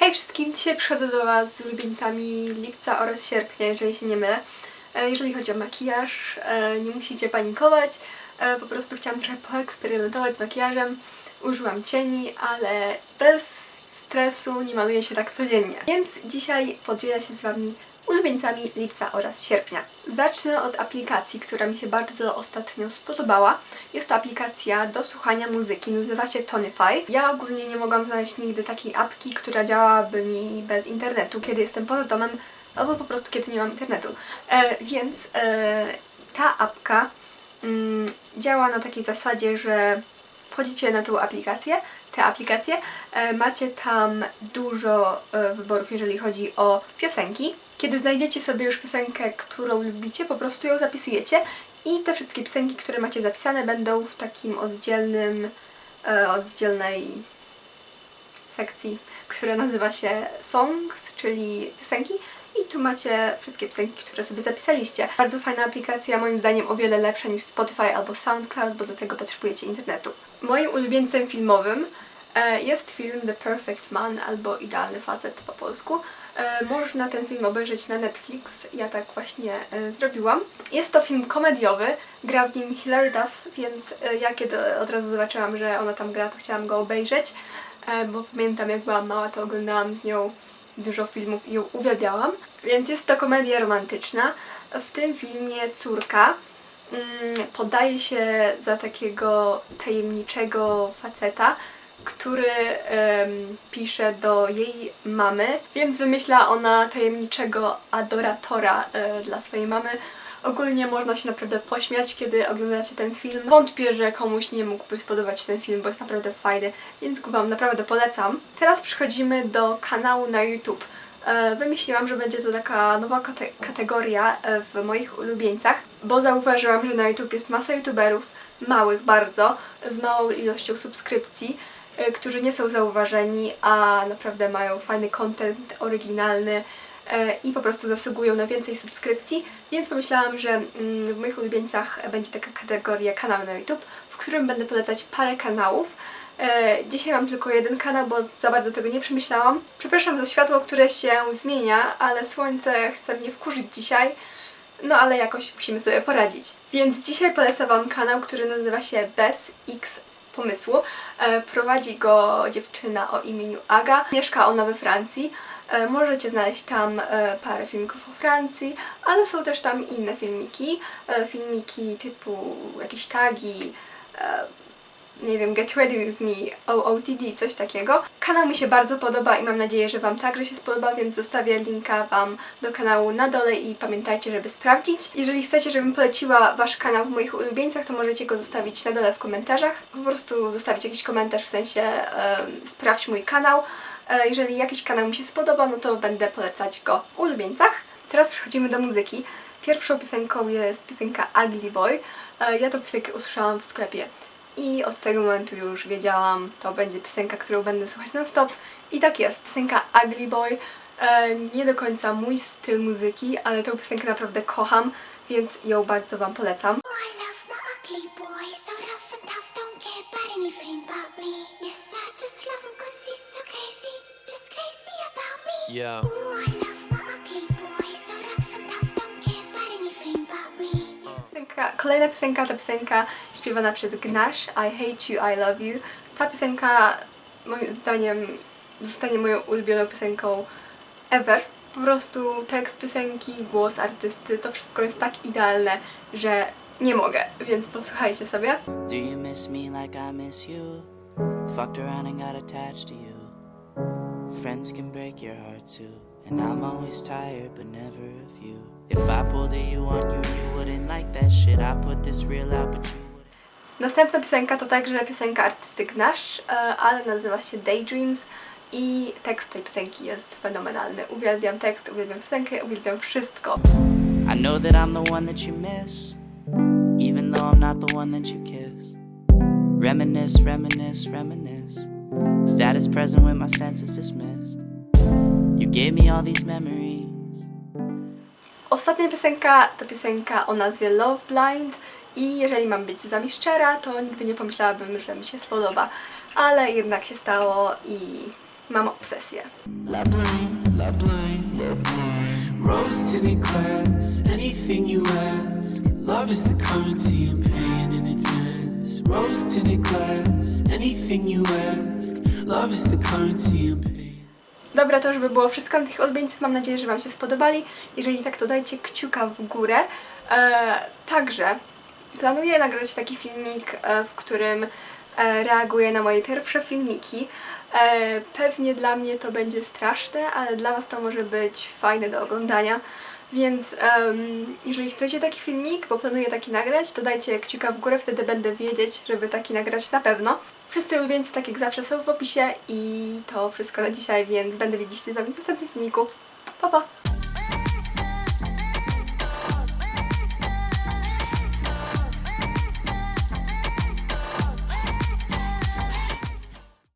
Hej wszystkim, dzisiaj przychodzę do Was z ulubieńcami lipca oraz sierpnia, jeżeli się nie mylę. E, Jeżeli chodzi o makijaż, e, nie musicie panikować, e, po prostu chciałam trochę poeksperymentować z makijażem. Użyłam cieni, ale bez stresu nie maluję się tak codziennie. Więc dzisiaj podzielę się z Wami ulubieńcami lipca oraz sierpnia. Zacznę od aplikacji, która mi się bardzo ostatnio spodobała. Jest to aplikacja do słuchania muzyki, nazywa się Tonify. Ja ogólnie nie mogłam znaleźć nigdy takiej apki, która działałaby mi bez internetu, kiedy jestem poza domem, albo po prostu kiedy nie mam internetu. E, więc e, ta apka mm, działa na takiej zasadzie, że wchodzicie na tą aplikację, tę aplikację, e, macie tam dużo e, wyborów, jeżeli chodzi o piosenki. Kiedy znajdziecie sobie już piosenkę, którą lubicie, po prostu ją zapisujecie i te wszystkie piosenki, które macie zapisane, będą w takim oddzielnym, e, oddzielnej sekcji, która nazywa się Songs, czyli piosenki. I tu macie wszystkie piosenki, które sobie zapisaliście. Bardzo fajna aplikacja, moim zdaniem o wiele lepsza niż Spotify albo SoundCloud, bo do tego potrzebujecie internetu. Moim ulubieńcem filmowym e, jest film The Perfect Man albo Idealny Facet po polsku. E, Można ten film obejrzeć na Netflix, ja tak właśnie e, zrobiłam. Jest to film komediowy, gra w nim Hilary Duff, więc ja kiedy od razu zobaczyłam, że ona tam gra, to chciałam go obejrzeć, bo pamiętam jak byłam mała, to oglądałam z nią dużo filmów i ją uwielbiałam. Więc jest to komedia romantyczna. W tym filmie córka mm, podaje się za takiego tajemniczego faceta, który em, pisze do jej mamy, więc wymyśla ona tajemniczego adoratora e, dla swojej mamy. Ogólnie można się naprawdę pośmiać, kiedy oglądacie ten film. Wątpię, że komuś nie mógłby spodobać ten film, bo jest naprawdę fajny, więc go Wam naprawdę polecam. Teraz przechodzimy do kanału na YouTube. E, Wymyśliłam, że będzie to taka nowa kate- kategoria e, w moich ulubieńcach, bo zauważyłam, że na YouTube jest masa youtuberów, małych bardzo, z małą ilością subskrypcji, e, którzy nie są zauważeni, a naprawdę mają fajny content, oryginalny i po prostu zasługują na więcej subskrypcji, więc pomyślałam, że mm, w moich ulubieńcach będzie taka kategoria kanał na YouTube, w którym będę polecać parę kanałów. E, Dzisiaj mam tylko jeden kanał, bo za bardzo tego nie przemyślałam. Przepraszam za światło, które się zmienia, ale słońce chce mnie wkurzyć dzisiaj. No ale jakoś musimy sobie poradzić. Więc dzisiaj polecę Wam kanał, który nazywa się Bez X Pomysłu. E, prowadzi go dziewczyna o imieniu Aga. Mieszka ona we Francji. E, możecie znaleźć tam e, parę filmików o Francji, ale są też tam inne filmiki. E, filmiki typu jakieś tagi, nie wiem, Get Ready With Me, OOTD, coś takiego. Kanał mi się bardzo podoba i mam nadzieję, że Wam także się spodoba, więc zostawię linka Wam do kanału na dole i pamiętajcie, żeby sprawdzić. Jeżeli chcecie, żebym poleciła Wasz kanał w moich ulubieńcach, to możecie go zostawić na dole w komentarzach. Po prostu zostawić jakiś komentarz w sensie em, sprawdź mój kanał. E, jeżeli jakiś kanał mi się spodoba, no to będę polecać go w ulubieńcach. Teraz przechodzimy do muzyki. Pierwszą piosenką jest piosenka Ugly Boy. E, Ja tę piosenkę usłyszałam w sklepie i od tego momentu już wiedziałam, to będzie piosenka, którą będę słuchać non stop. I tak jest, piosenka Ugly Boy. E, nie do końca mój styl muzyki, ale tę piosenkę naprawdę kocham, więc ją bardzo Wam polecam. Piosenka, kolejna piosenka, ta piosenka śpiewana przez Gnash, I Hate You, I Love You. Ta piosenka moim zdaniem zostanie moją ulubioną piosenką ever. Po prostu tekst piosenki, głos artysty, to wszystko jest tak idealne, że nie mogę, więc posłuchajcie sobie. Do you miss me like I miss you? Fucked around and got attached to you. Friends can break your heart too. And I'm always tired, but never of you. If I pulled a you on you, you wouldn't like that shit. I put this real out, but you. Następna piosenka to także piosenka artysty Gnash, e, ale nazywa się Daydreams i tekst tej piosenki jest fenomenalny. Uwielbiam tekst, uwielbiam piosenkę, uwielbiam wszystko. I know that I'm the one that you miss, even though I'm not the one that you kiss. Reminisce, reminisce, reminisce. Status present when my senses dismissed. You gave me all these memories. Ostatnia piosenka to piosenka o nazwie Love Blind i jeżeli mam być z wami szczera, to nigdy nie pomyślałabym, że mi się spodoba, ale jednak się stało i mam obsesję. Rose tinted glass, anything you ask. Love is the currency paying in advance. Rose tinted glass, anything you ask. Love is the currency. Dobra, to już by było wszystko na tych odbieńców. Mam nadzieję, że Wam się spodobali. Jeżeli tak, to dajcie kciuka w górę. E, także planuję nagrać taki filmik, e, w którym e, reaguję na moje pierwsze filmiki. E, pewnie dla mnie to będzie straszne, ale dla Was to może być fajne do oglądania. Więc em, jeżeli chcecie taki filmik, bo planuję taki nagrać, to dajcie kciuka w górę, wtedy będę wiedzieć, żeby taki nagrać na pewno. Wszyscy ulubieńcy, tak jak zawsze, są w opisie i to wszystko na dzisiaj, więc będę widzieć się z Wami w następnym filmiku. Pa, pa!